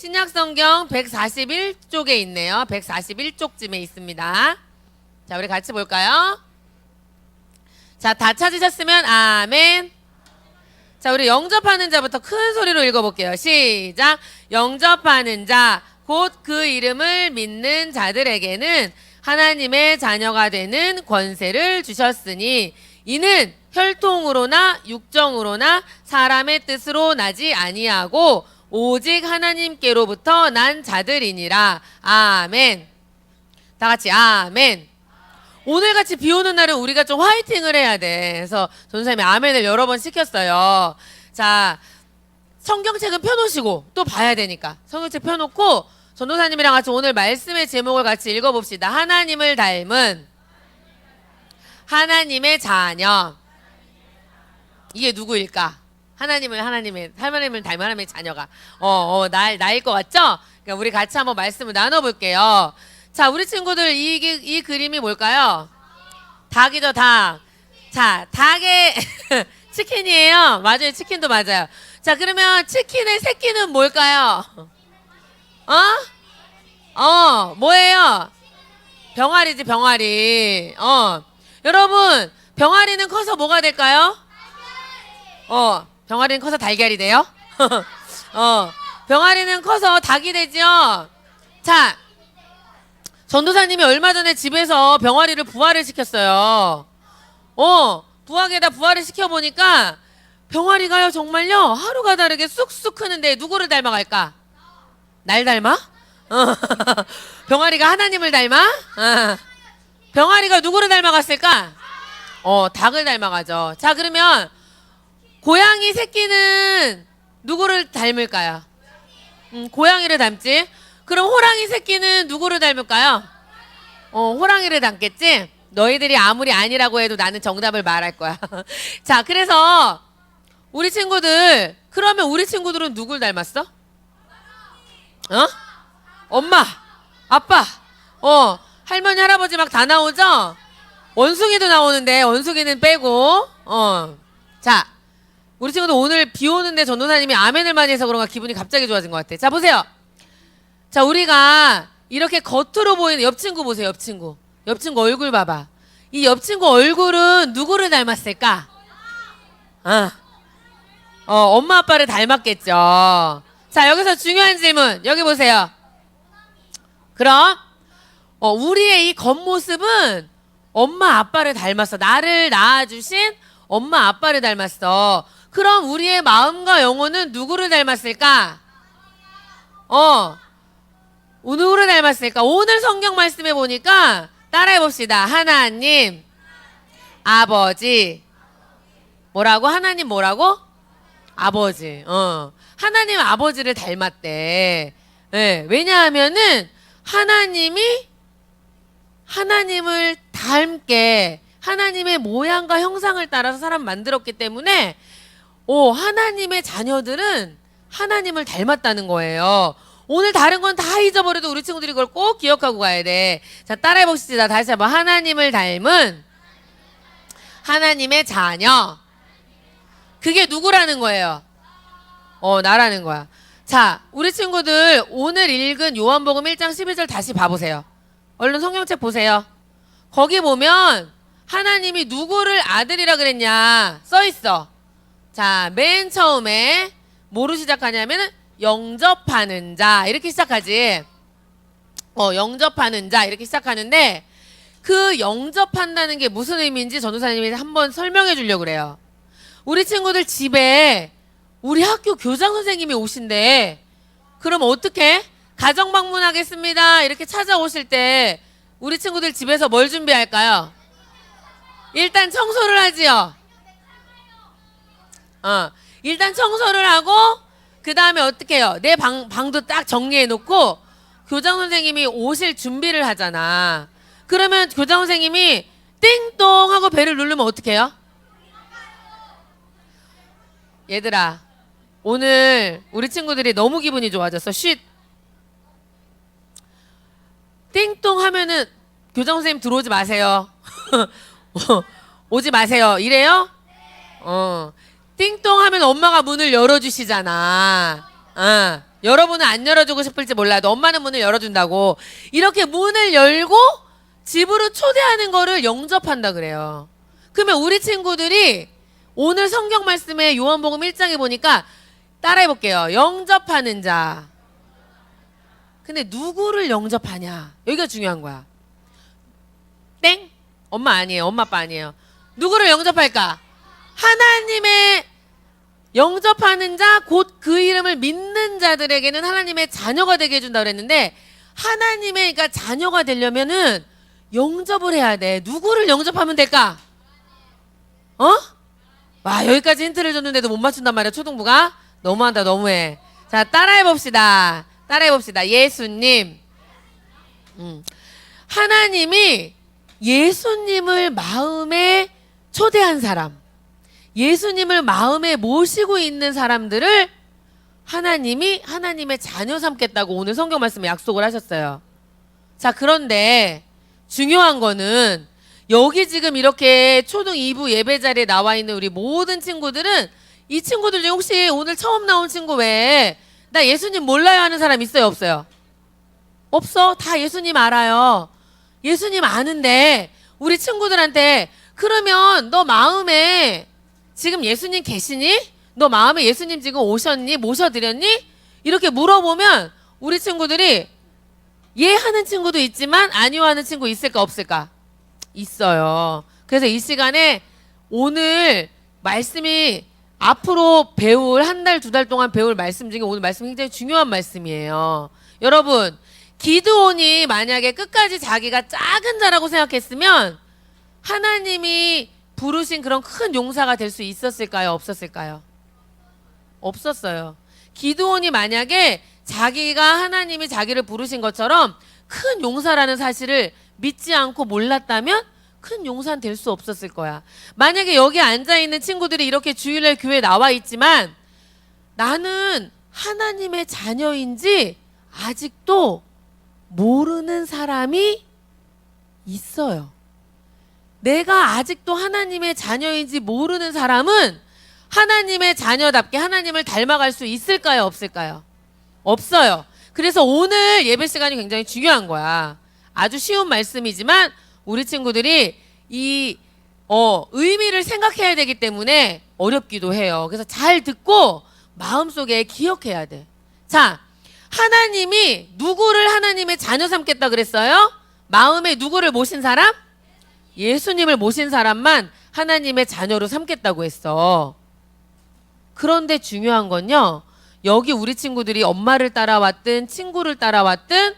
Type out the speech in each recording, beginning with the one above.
신약성경 141쪽에 있네요. 141쪽쯤에 있습니다. 자, 우리 같이 볼까요? 자, 다 찾으셨으면 아멘. 자, 우리 영접하는 자부터 큰 소리로 읽어볼게요. 시작. 영접하는 자, 곧 그 이름을 믿는 자들에게는 하나님의 자녀가 되는 권세를 주셨으니 이는 혈통으로나 육정으로나 사람의 뜻으로 나지 아니하고 오직 하나님께로부터 난 자들이니라. 아멘. 다 같이 아멘. 오늘 같이 비 오는 날은 우리가 좀 화이팅을 해야 돼. 그래서 전사님이 아멘을 여러 번 시켰어요. 자, 성경책은 펴놓으시고 또 봐야 되니까 성경책 펴놓고 전도사님이랑 같이 오늘 말씀의 제목을 같이 읽어봅시다. 하나님을 닮은 하나님의 자녀. 이게 누구일까? 하나님을 하나님의 하나님을 닮은 하나님의 자녀가 어어날 나일 것 같죠? 그러니까 우리 같이 한번 말씀을 나눠볼게요. 자, 우리 친구들 이, 이, 이 그림이 뭘까요? 닭이죠, 닭. 자, 닭의 치킨이에요. 맞아요, 치킨도 맞아요. 자, 그러면 치킨의 새끼는 뭘까요? 어? 어, 뭐예요? 병아리지, 병아리. 어. 여러분, 병아리는 커서 뭐가 될까요? 어, 병아리는 커서 달걀이 돼요? 어, 병아리는 커서 닭이 되죠? 자, 전도사님이 얼마 전에 집에서 병아리를 부화를 시켰어요. 어, 부화에다 부화를 시켜보니까 병아리가요, 정말요, 하루가 다르게 쑥쑥 크는데 누구를 닮아갈까? 날 닮아? 어, 병아리가 하나님을 닮아? 어. 병아리가 누구를 닮아갔을까? 어, 닭을 닮아가죠. 자, 그러면 고양이 새끼는 누구를 닮을까요? 음, 고양이를 닮지. 그럼 호랑이 새끼는 누구를 닮을까요? 어, 호랑이를 닮겠지? 너희들이 아무리 아니라고 해도 나는 정답을 말할 거야. 자, 그래서 우리 친구들, 그러면 우리 친구들은 누굴 닮았어? 어? 엄마, 아빠, 어, 할머니, 할아버지 막 다 나오죠? 원숭이도 나오는데, 원숭이는 빼고, 어. 자, 우리 친구들 오늘 비 오는데 전도사님이 아멘을 많이 해서 그런가 기분이 갑자기 좋아진 것 같아. 자, 보세요. 자, 우리가 이렇게 겉으로 보이는 옆 친구 보세요, 옆 친구. 옆 친구 얼굴 봐봐. 이 옆 친구 얼굴은 누구를 닮았을까? 아. 어, 엄마 아빠를 닮았겠죠. 자, 여기서 중요한 질문. 여기 보세요. 그럼 어, 우리의 이 겉모습은 엄마 아빠를 닮았어. 나를 낳아주신 엄마 아빠를 닮았어. 그럼 우리의 마음과 영혼은 누구를 닮았을까? 어, 누구를 닮았을까? 오늘 성경 말씀에 보니까 따라해 봅시다. 하나님, 아버지. 뭐라고? 하나님 뭐라고? 아버지. 어. 하나님 아버지를 닮았대. 예, 왜냐하면은 하나님이 하나님을 닮게 하나님의 모양과 형상을 따라서 사람 만들었기 때문에 오, 하나님의 자녀들은 하나님을 닮았다는 거예요. 오늘 다른 건 다 잊어버려도 우리 친구들이 그걸 꼭 기억하고 가야 돼. 자, 따라해 봅시다. 다시 한번. 하나님을 닮은 하나님의 자녀. 그게 누구라는 거예요? 어, 나라는 거야. 자, 우리 친구들 오늘 읽은 요한복음 1장 12절 다시 봐보세요. 얼른 성경책 보세요. 거기 보면 하나님이 누구를 아들이라 그랬냐 써 있어. 자, 맨 처음에 뭐로 시작하냐면은 영접하는 자 이렇게 시작하지. 어, 영접하는 자 이렇게 시작하는데 그 영접한다는 게 무슨 의미인지 전도사님이 한번 설명해 주려고 그래요. 우리 친구들 집에 우리 학교 교장 선생님이 오신대. 그럼 어떻게? 가정 방문하겠습니다. 이렇게 찾아오실 때 우리 친구들 집에서 뭘 준비할까요? 일단 청소를 하지요. 어, 일단 청소를 하고 그 다음에 어떻게 해요? 내 방, 방도 딱 정리해 놓고 교장 선생님이 오실 준비를 하잖아. 그러면 교장 선생님이 띵동 하고 배를 누르면 어떻게 해요? 얘들아, 오늘 우리 친구들이 너무 기분이 좋아졌어. 쉿. 띵동 하면은 교장 선생님 들어오지 마세요. 어, 오지 마세요. 이래요? 어. 띵동 하면 엄마가 문을 열어주시잖아. 어. 여러분은 안 열어주고 싶을지 몰라도 엄마는 문을 열어준다고 이렇게 문을 열고 집으로 초대하는 거를 영접한다 그래요. 그러면 우리 친구들이 오늘 성경 말씀에 요한복음 1장에 보니까 따라해 볼게요. 영접하는 자. 근데 누구를 영접하냐? 여기가 중요한 거야. 땡? 엄마 아니에요. 엄마 아빠 아니에요. 누구를 영접할까? 하나님의 영접하는 자, 곧 그 이름을 믿는 자들에게는 하나님의 자녀가 되게 해준다 그랬는데, 하나님의, 그러니까 자녀가 되려면은 영접을 해야 돼. 누구를 영접하면 될까? 어? 와, 여기까지 힌트를 줬는데도 못 맞춘단 말이야, 초등부가? 너무한다, 너무해. 자, 따라해 봅시다. 따라해 봅시다. 예수님. 음. 하나님이 예수님을 마음에 초대한 사람. 예수님을 마음에 모시고 있는 사람들을 하나님이 하나님의 자녀 삼겠다고 오늘 성경 말씀에 약속을 하셨어요. 자, 그런데 중요한 거는 여기 지금 이렇게 초등 2부 예배 자리에 나와 있는 우리 모든 친구들은 이 친구들 중에 혹시 오늘 처음 나온 친구 외에 나 예수님 몰라요 하는 사람 있어요, 없어요? 없어. 다 예수님 알아요. 예수님 아는데 우리 친구들한테 그러면 너 마음에 지금 예수님 계시니? 너 마음에 예수님 지금 오셨니? 모셔드렸니? 이렇게 물어보면 우리 친구들이 예 하는 친구도 있지만 아니요 하는 친구 있을까 없을까? 있어요. 그래서 이 시간에 오늘 말씀이 앞으로 배울 한 달, 두 달 동안 배울 말씀 중에 오늘 말씀 굉장히 중요한 말씀이에요. 여러분, 기드온이 만약에 끝까지 자기가 작은 자라고 생각했으면 하나님이 부르신 그런 큰 용사가 될 수 있었을까요? 없었을까요? 없었어요. 기드온이 만약에 자기가 하나님이 자기를 부르신 것처럼 큰 용사라는 사실을 믿지 않고 몰랐다면 큰 용사는 될 수 없었을 거야. 만약에 여기 앉아 있는 친구들이 이렇게 주일날 교회 나와 있지만 나는 하나님의 자녀인지 아직도 모르는 사람이 있어요. 내가 아직도 하나님의 자녀인지 모르는 사람은 하나님의 자녀답게 하나님을 닮아갈 수 있을까요? 없을까요? 없어요. 그래서 오늘 예배 시간이 굉장히 중요한 거야. 아주 쉬운 말씀이지만 우리 친구들이 이 어, 의미를 생각해야 되기 때문에 어렵기도 해요. 그래서 잘 듣고 마음속에 기억해야 돼. 자, 하나님이 누구를 하나님의 자녀 삼겠다 그랬어요? 마음에 누구를 모신 사람? 예수님을 모신 사람만 하나님의 자녀로 삼겠다고 했어. 그런데 중요한 건요. 여기 우리 친구들이 엄마를 따라왔든 친구를 따라왔든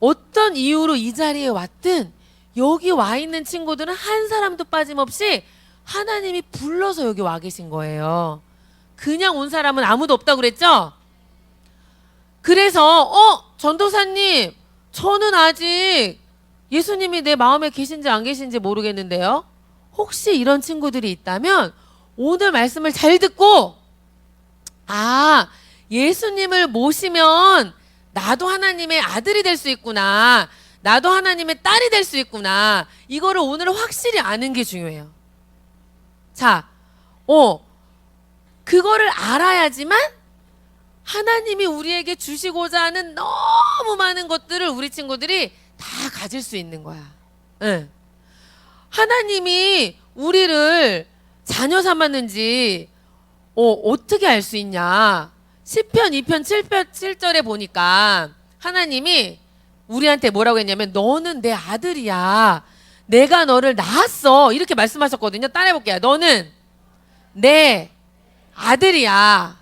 어떤 이유로 이 자리에 왔든 여기 와 있는 친구들은 한 사람도 빠짐없이 하나님이 불러서 여기 와 계신 거예요. 그냥 온 사람은 아무도 없다고 그랬죠? 그래서 어 전도사님 저는 아직 예수님이 내 마음에 계신지 안 계신지 모르겠는데요. 혹시 이런 친구들이 있다면 오늘 말씀을 잘 듣고 아 예수님을 모시면 나도 하나님의 아들이 될 수 있구나. 나도 하나님의 딸이 될 수 있구나. 이거를 오늘 확실히 아는 게 중요해요. 자, 어, 그거를 알아야지만 하나님이 우리에게 주시고자 하는 너무 많은 것들을 우리 친구들이 다 가질 수 있는 거야. 응. 하나님이 우리를 자녀 삼았는지 어, 어떻게 알 수 있냐? 10편, 2편, 7편, 7절에 보니까 하나님이 우리한테 뭐라고 했냐면 너는 내 아들이야. 내가 너를 낳았어. 이렇게 말씀하셨거든요. 따라해 볼게요. 너는 내 아들이야.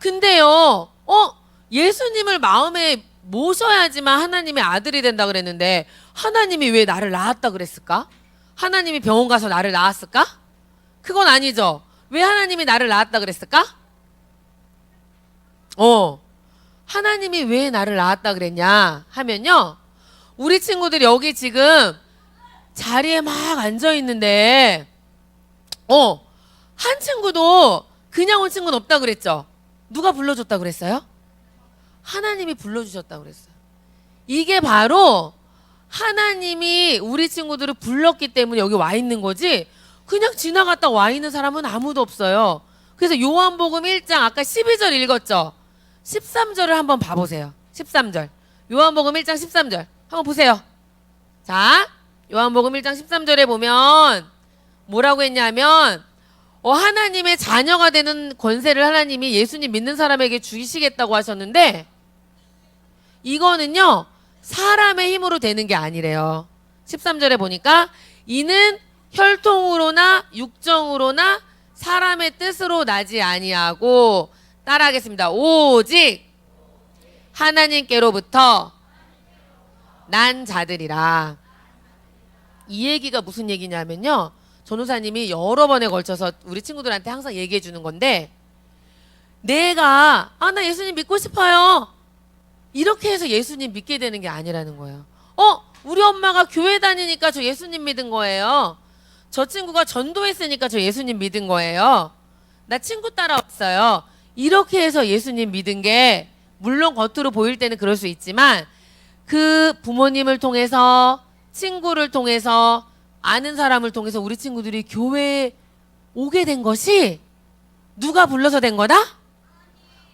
근데요, 어, 예수님을 마음에 모셔야지만 하나님의 아들이 된다 그랬는데 하나님이 왜 나를 낳았다 그랬을까? 하나님이 병원 가서 나를 낳았을까? 그건 아니죠. 왜 하나님이 나를 낳았다 그랬을까? 어. 하나님이 왜 나를 낳았다 그랬냐 하면요. 우리 친구들이 여기 지금 자리에 막 앉아 있는데 어. 한 친구도 그냥 온 친구는 없다 그랬죠. 누가 불러줬다 그랬어요? 하나님이 불러주셨다 그랬어요. 이게 바로 하나님이 우리 친구들을 불렀기 때문에 여기 와 있는 거지. 그냥 지나갔다 와 있는 사람은 아무도 없어요. 그래서 요한복음 1장 아까 12절 읽었죠? 13절을 한번 봐보세요. 13절. 요한복음 1장 13절. 한번 보세요. 자, 요한복음 1장 13절에 보면 뭐라고 했냐면 어, 하나님의 자녀가 되는 권세를 하나님이 예수님 믿는 사람에게 주시겠다고 하셨는데 이거는요 사람의 힘으로 되는 게 아니래요. 13절에 보니까 이는 혈통으로나 육정으로나 사람의 뜻으로 나지 아니하고 따라하겠습니다. 오직 하나님께로부터 난 자들이라. 이 얘기가 무슨 얘기냐면요. 전우사님이 여러 번에 걸쳐서 우리 친구들한테 항상 얘기해 주는 건데 내가 아 나 예수님 믿고 싶어요. 이렇게 해서 예수님 믿게 되는 게 아니라는 거예요. 어, 우리 엄마가 교회 다니니까 저 예수님 믿은 거예요. 저 친구가 전도했으니까 저 예수님 믿은 거예요. 나 친구 따라왔어요. 이렇게 해서 예수님 믿은 게 물론 겉으로 보일 때는 그럴 수 있지만 그 부모님을 통해서 친구를 통해서 아는 사람을 통해서 우리 친구들이 교회에 오게 된 것이 누가 불러서 된 거다?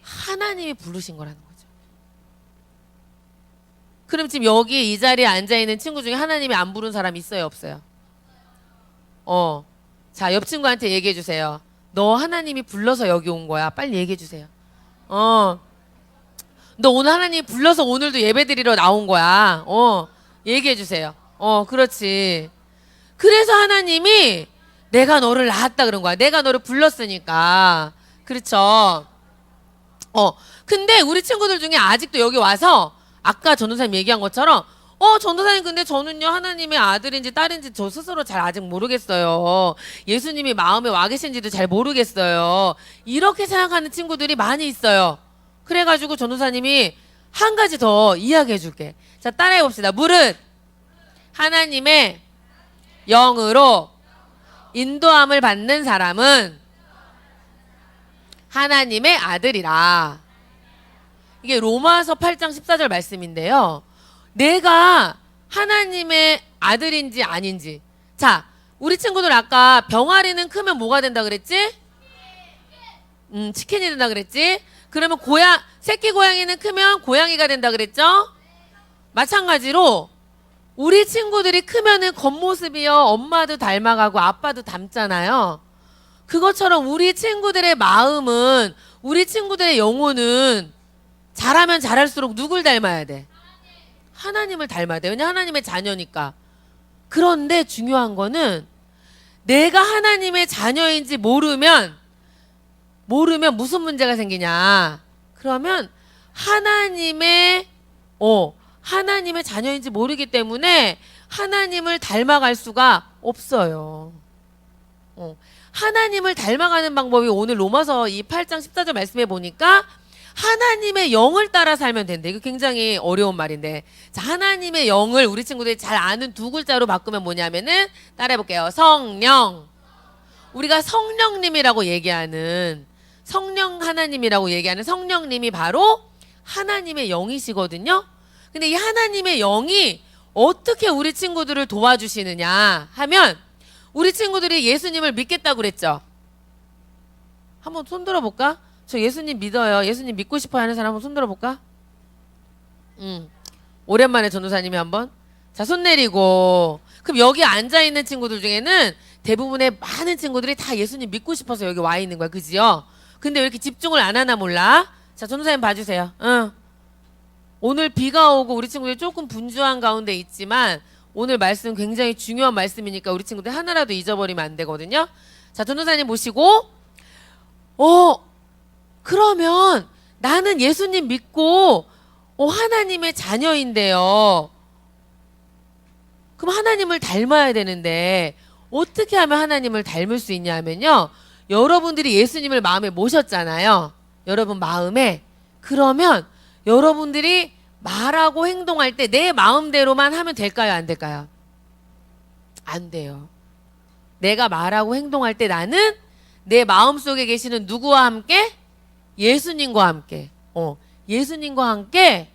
하나님이 부르신 거라는 거죠. 그럼 지금 여기 이 자리에 앉아 있는 친구 중에 하나님이 안 부른 사람 있어요, 없어요? 어. 자, 옆 친구한테 얘기해 주세요. 너 하나님이 불러서 여기 온 거야. 빨리 얘기해 주세요. 어. 너 오늘 하나님 불러서 오늘도 예배 드리러 나온 거야. 어. 얘기해 주세요. 어, 그렇지. 그래서 하나님이 내가 너를 낳았다 그런 거야. 내가 너를 불렀으니까. 그렇죠. 어. 근데 우리 친구들 중에 아직도 여기 와서 아까 전도사님 얘기한 것처럼 어, 전도사님 근데 저는요 하나님의 아들인지 딸인지 저 스스로 잘 아직 모르겠어요. 예수님이 마음에 와 계신지도 잘 모르겠어요. 이렇게 생각하는 친구들이 많이 있어요. 그래가지고 전도사님이 한 가지 더 이야기해 줄게. 자, 따라해 봅시다. 물은 하나님의 영으로 인도함을 받는 사람은 하나님의 아들이라. 이게 로마서 8장 14절 말씀인데요. 내가 하나님의 아들인지 아닌지. 자, 우리 친구들 아까 병아리는 크면 뭐가 된다 그랬지? 음, 치킨이 된다 그랬지? 그러면 고양, 새끼 고양이는 크면 고양이가 된다 그랬죠? 마찬가지로 우리 친구들이 크면은 겉모습이요. 엄마도 닮아가고 아빠도 닮잖아요. 그것처럼 우리 친구들의 마음은 우리 친구들의 영혼은 잘하면 잘할수록 누굴 닮아야 돼? 하나님을 닮아야 돼. 왜냐 하나님의 자녀니까. 그런데 중요한 거는 내가 하나님의 자녀인지 모르면 모르면 무슨 문제가 생기냐? 그러면 하나님의 어 하나님의 자녀인지 모르기 때문에 하나님을 닮아갈 수가 없어요. 어, 하나님을 닮아가는 방법이 오늘 로마서 이 8장 14절 말씀해 보니까 하나님의 영을 따라 살면 된대. 이거 굉장히 어려운 말인데. 자, 하나님의 영을 우리 친구들이 잘 아는 두 글자로 바꾸면 뭐냐면은 따라해 볼게요. 성령. 우리가 성령님이라고 얘기하는 성령 하나님이라고 얘기하는 성령님이 바로 하나님의 영이시거든요. 근데 이 하나님의 영이 어떻게 우리 친구들을 도와주시느냐 하면 우리 친구들이 예수님을 믿겠다고 그랬죠. 한번 손 들어 볼까? 저 예수님 믿어요. 예수님 믿고 싶어 하는 사람 한번 손 들어볼까? 음. 오랜만에 전도사님이 한번. 자, 손 내리고. 그럼 여기 앉아 있는 친구들 중에는 대부분의 많은 친구들이 다 예수님 믿고 싶어서 여기 와 있는 거야. 그지요? 근데 왜 이렇게 집중을 안 하나 몰라? 자, 전도사님 봐주세요. 응. 오늘 비가 오고 우리 친구들이 조금 분주한 가운데 있지만 오늘 말씀 굉장히 중요한 말씀이니까 우리 친구들 하나라도 잊어버리면 안 되거든요. 자, 전도사님 모시고, 어, 그러면 나는 예수님 믿고 어, 하나님의 자녀인데요. 그럼 하나님을 닮아야 되는데 어떻게 하면 하나님을 닮을 수 있냐면요. 여러분들이 예수님을 마음에 모셨잖아요. 여러분 마음에. 그러면 여러분들이 말하고 행동할 때 내 마음대로만 하면 될까요? 안 될까요? 안 돼요. 내가 말하고 행동할 때 나는 내 마음속에 계시는 누구와 함께? 예수님과 함께. 어, 예수님과 함께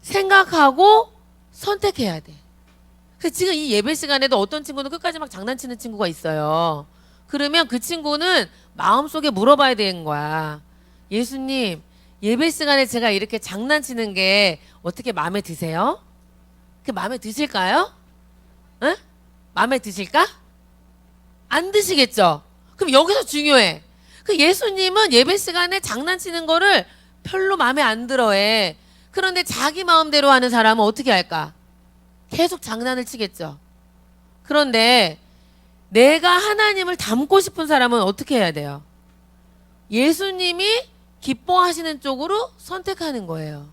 생각하고 선택해야 돼. 그래서 지금 이 예배 시간에도 어떤 친구는 끝까지 막 장난치는 친구가 있어요. 그러면 그 친구는 마음속에 물어봐야 되는 거야. 예수님, 예배 시간에 제가 이렇게 장난치는 게 어떻게 마음에 드세요? 그 마음에 드실까요? 응? 마음에 드실까? 안 드시겠죠? 그럼 여기서 중요해. 그 예수님은 예배 시간에 장난치는 거를 별로 마음에 안 들어 해. 그런데 자기 마음대로 하는 사람은 어떻게 할까? 계속 장난을 치겠죠. 그런데 내가 하나님을 닮고 싶은 사람은 어떻게 해야 돼요? 예수님이 기뻐하시는 쪽으로 선택하는 거예요.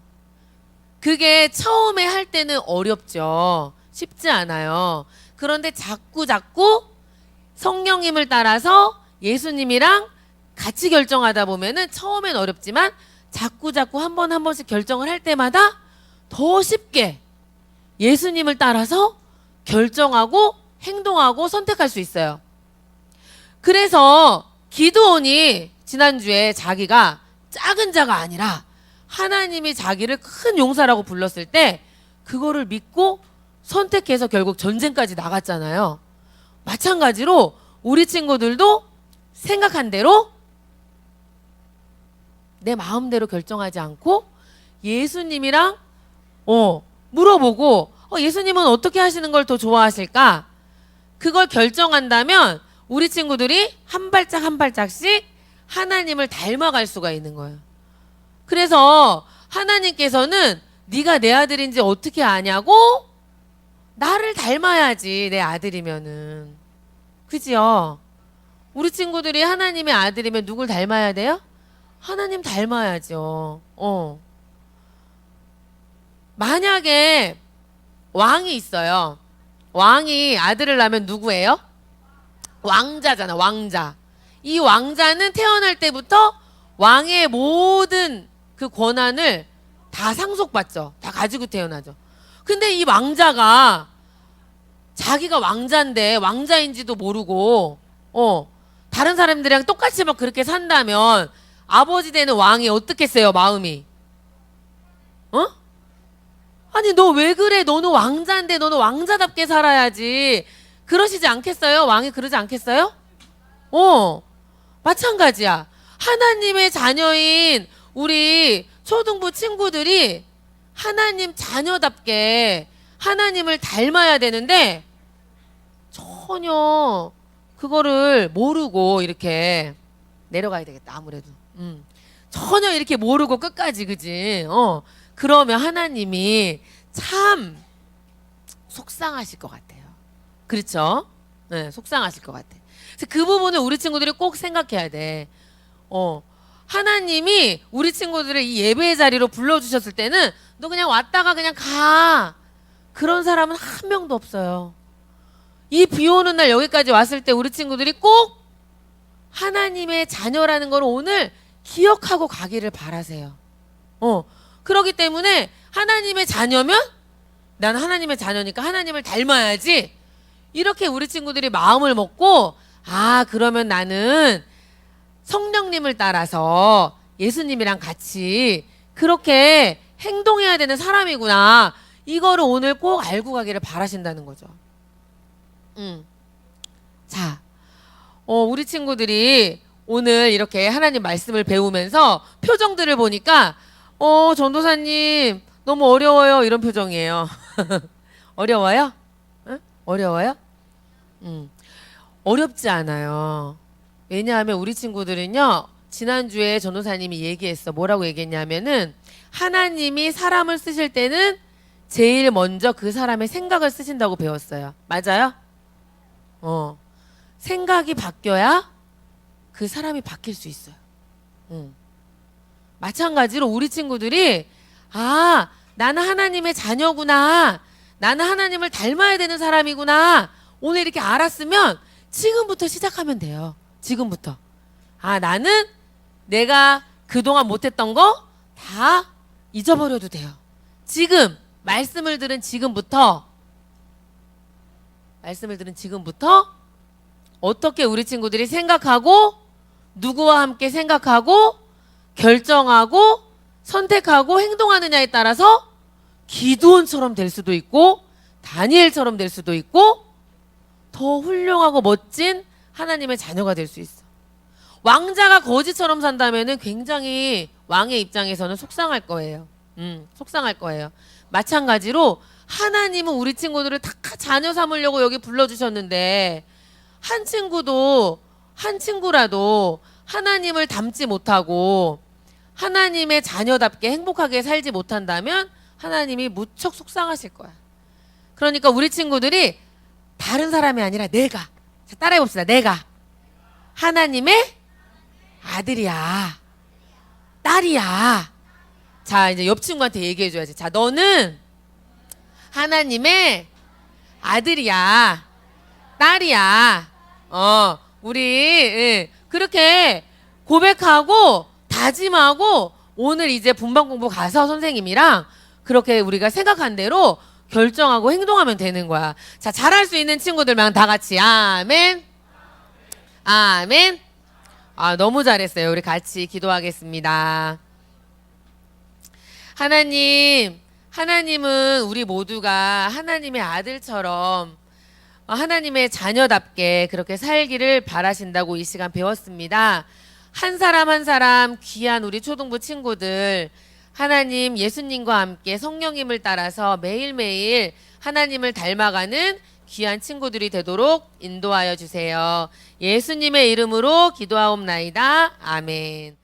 그게 처음에 할 때는 어렵죠. 쉽지 않아요. 그런데 자꾸 자꾸 성령님을 따라서 예수님이랑 같이 결정하다 보면은 처음엔 어렵지만 자꾸 자꾸 한 번 한 번씩 결정을 할 때마다 더 쉽게 예수님을 따라서 결정하고 행동하고 선택할 수 있어요. 그래서 기드온이 지난주에 자기가 작은 자가 아니라 하나님이 자기를 큰 용사라고 불렀을 때 그거를 믿고 선택해서 결국 전쟁까지 나갔잖아요. 마찬가지로 우리 친구들도 생각한 대로 내 마음대로 결정하지 않고 예수님이랑 어 물어보고 어, 예수님은 어떻게 하시는 걸 더 좋아하실까? 그걸 결정한다면 우리 친구들이 한 발짝 한 발짝씩 하나님을 닮아갈 수가 있는 거예요. 그래서 하나님께서는 네가 내 아들인지 어떻게 아냐고 나를 닮아야지 내 아들이면은 그지요? 우리 친구들이 하나님의 아들이면 누굴 닮아야 돼요? 하나님 닮아야죠. 어. 만약에 왕이 있어요. 왕이 아들을 낳으면 누구예요? 왕자잖아, 왕자. 이 왕자는 태어날 때부터 왕의 모든 그 권한을 다 상속받죠. 다 가지고 태어나죠. 근데 이 왕자가 자기가 왕자인데 왕자인지도 모르고 어 다른 사람들이랑 똑같이 막 그렇게 산다면 아버지 되는 왕이 어떻겠어요 마음이? 어? 아니 너 왜 그래? 너는 왕자인데 너는 왕자답게 살아야지. 그러시지 않겠어요? 왕이 그러지 않겠어요? 어 마찬가지야. 하나님의 자녀인 우리 초등부 친구들이 하나님 자녀답게 하나님을 닮아야 되는데 전혀 그거를 모르고 이렇게 내려가야 되겠다 아무래도 음. 전혀 이렇게 모르고 끝까지 그지? 어. 그러면 하나님이 참 속상하실 것 같아요. 그렇죠? 네 속상하실 것 같아. 그 부분을 우리 친구들이 꼭 생각해야 돼 어. 하나님이 우리 친구들을 이 예배의 자리로 불러주셨을 때는 너 그냥 왔다가 그냥 가. 그런 사람은 한 명도 없어요. 이 비 오는 날 여기까지 왔을 때 우리 친구들이 꼭 하나님의 자녀라는 걸 오늘 기억하고 가기를 바라세요. 어. 그러기 때문에 하나님의 자녀면 나는 하나님의 자녀니까 하나님을 닮아야지. 이렇게 우리 친구들이 마음을 먹고 아, 그러면 나는 성령님을 따라서 예수님이랑 같이 그렇게 행동해야 되는 사람이구나. 이거를 오늘 꼭 알고 가기를 바라신다는 거죠. 음. 자, 어, 우리 친구들이 오늘 이렇게 하나님 말씀을 배우면서 표정들을 보니까 어, 전도사님 너무 어려워요 이런 표정이에요. 어려워요? 응? 어려워요? 음. 어렵지 않아요. 왜냐하면 우리 친구들은요. 지난주에 전도사님이 얘기했어. 뭐라고 얘기했냐면은 하나님이 사람을 쓰실 때는 제일 먼저 그 사람의 생각을 쓰신다고 배웠어요. 맞아요? 어. 생각이 바뀌어야 그 사람이 바뀔 수 있어요. 응. 마찬가지로 우리 친구들이 아, 나는 하나님의 자녀구나. 나는 하나님을 닮아야 되는 사람이구나. 오늘 이렇게 알았으면 지금부터 시작하면 돼요. 지금부터. 아, 나는 내가 그동안 못했던 거 다 잊어버려도 돼요. 지금, 말씀을 들은 지금부터, 말씀을 들은 지금부터 어떻게 우리 친구들이 생각하고 누구와 함께 생각하고 결정하고 선택하고 행동하느냐에 따라서 기도원처럼 될 수도 있고 다니엘처럼 될 수도 있고 더 훌륭하고 멋진 하나님의 자녀가 될 수 있어. 왕자가 거지처럼 산다면은 굉장히 왕의 입장에서는 속상할 거예요. 음, 속상할 거예요. 마찬가지로 하나님은 우리 친구들을 다 자녀 삼으려고 여기 불러주셨는데 한 친구도 한 친구라도 하나님을 닮지 못하고 하나님의 자녀답게 행복하게 살지 못한다면 하나님이 무척 속상하실 거야. 그러니까 우리 친구들이 다른 사람이 아니라 내가 자, 따라해 봅시다. 내가 하나님의 아들이야. 딸이야. 자, 이제 옆 친구한테 얘기해 줘야지. 자, 너는 하나님의 아들이야. 딸이야. 어, 우리 예, 그렇게 고백하고 다짐하고 오늘 이제 분방 공부 가서 선생님이랑 그렇게 우리가 생각한 대로 결정하고 행동하면 되는 거야. 자, 잘할 수 있는 친구들만 다 같이 아멘. 아멘. 아, 너무 잘했어요. 우리 같이 기도하겠습니다. 하나님, 하나님은 우리 모두가 하나님의 아들처럼 어, 하나님의 자녀답게 그렇게 살기를 바라신다고 이 시간 배웠습니다. 한 사람 한 사람 귀한 우리 초등부 친구들 하나님 예수님과 함께 성령님을 따라서 매일매일 하나님을 닮아가는 귀한 친구들이 되도록 인도하여 주세요. 예수님의 이름으로 기도하옵나이다. 아멘.